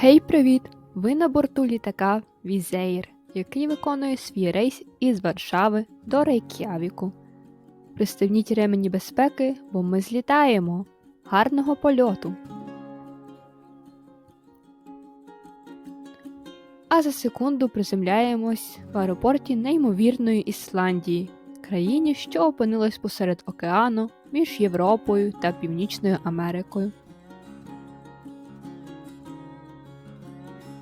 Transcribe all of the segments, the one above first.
Гей, привіт! Ви на борту літака Візеїр, який виконує свій рейс із Варшави до Рейк'явіку. Пристебніть ремені безпеки, бо ми злітаємо. Гарного польоту! А за секунду приземляємось в аеропорті неймовірної Ісландії, країні, що опинилась посеред океану між Європою та Північною Америкою.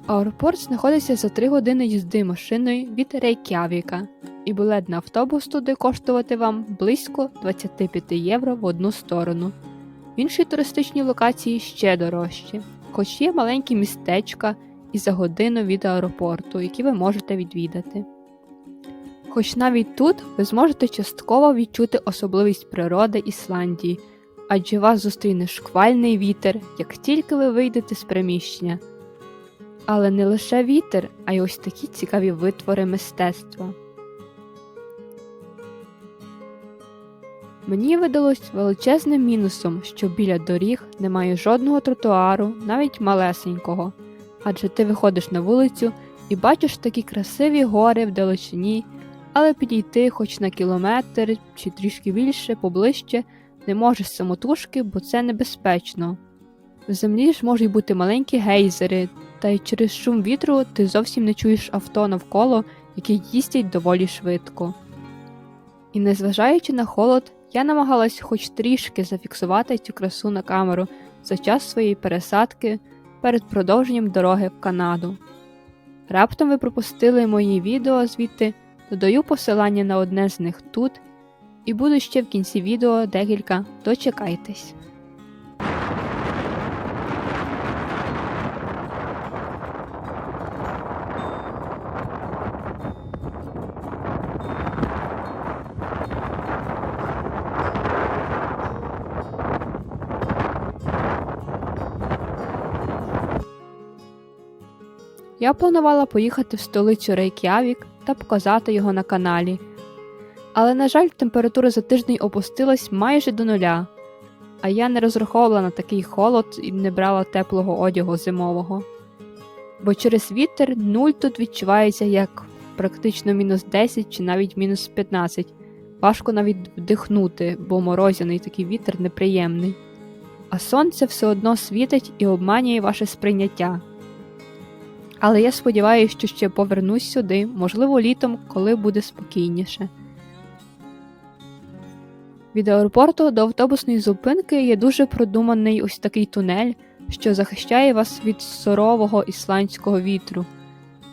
Аеропорт знаходиться за 3 години їзди машиною від Рейк'явіка, і білет на автобус туди коштувати вам близько 25 євро в одну сторону. В іншій туристичній локації ще дорожче, хоч є маленькі містечка і за годину від аеропорту, які ви можете відвідати. Хоч навіть тут ви зможете частково відчути особливість природи Ісландії, адже вас зустріне шквальний вітер, як тільки ви вийдете з приміщення. Але не лише вітер, а й ось такі цікаві витвори мистецтва. Мені видалось величезним мінусом, що біля доріг немає жодного тротуару, навіть малесенького, адже ти виходиш на вулицю і бачиш такі красиві гори вдалечині, але підійти хоч на кілометр чи трішки більше поближче не можеш самотужки, бо це небезпечно. В землі ж можуть бути маленькі гейзери, та й через шум вітру ти зовсім не чуєш авто навколо, які їздять доволі швидко. І незважаючи на холод, я намагалась хоч трішки зафіксувати цю красу на камеру за час своєї пересадки перед продовженням дороги в Канаду. Раптом ви пропустили мої відео звідти, додаю посилання на одне з них тут, і буду ще в кінці відео декілька дочекайтесь. Я планувала поїхати в столицю Рейк'явік та показати його на каналі. Але, на жаль, температура за тиждень опустилась майже до нуля, а я не розраховувала на такий холод і не брала теплого одягу зимового. Бо через вітер нуль тут відчувається як практично мінус 10 чи навіть мінус 15. Важко навіть вдихнути, бо морозяний такий вітер неприємний. А сонце все одно світить і обманює ваше сприйняття. Але я сподіваюся, що ще повернусь сюди, можливо, літом, коли буде спокійніше. Від аеропорту до автобусної зупинки є дуже продуманий ось такий тунель, що захищає вас від сурового ісландського вітру.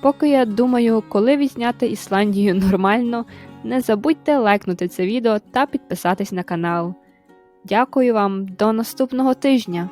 Поки я думаю, коли відзняти Ісландію нормально, не забудьте лайкнути це відео та підписатись на канал. Дякую вам до наступного тижня!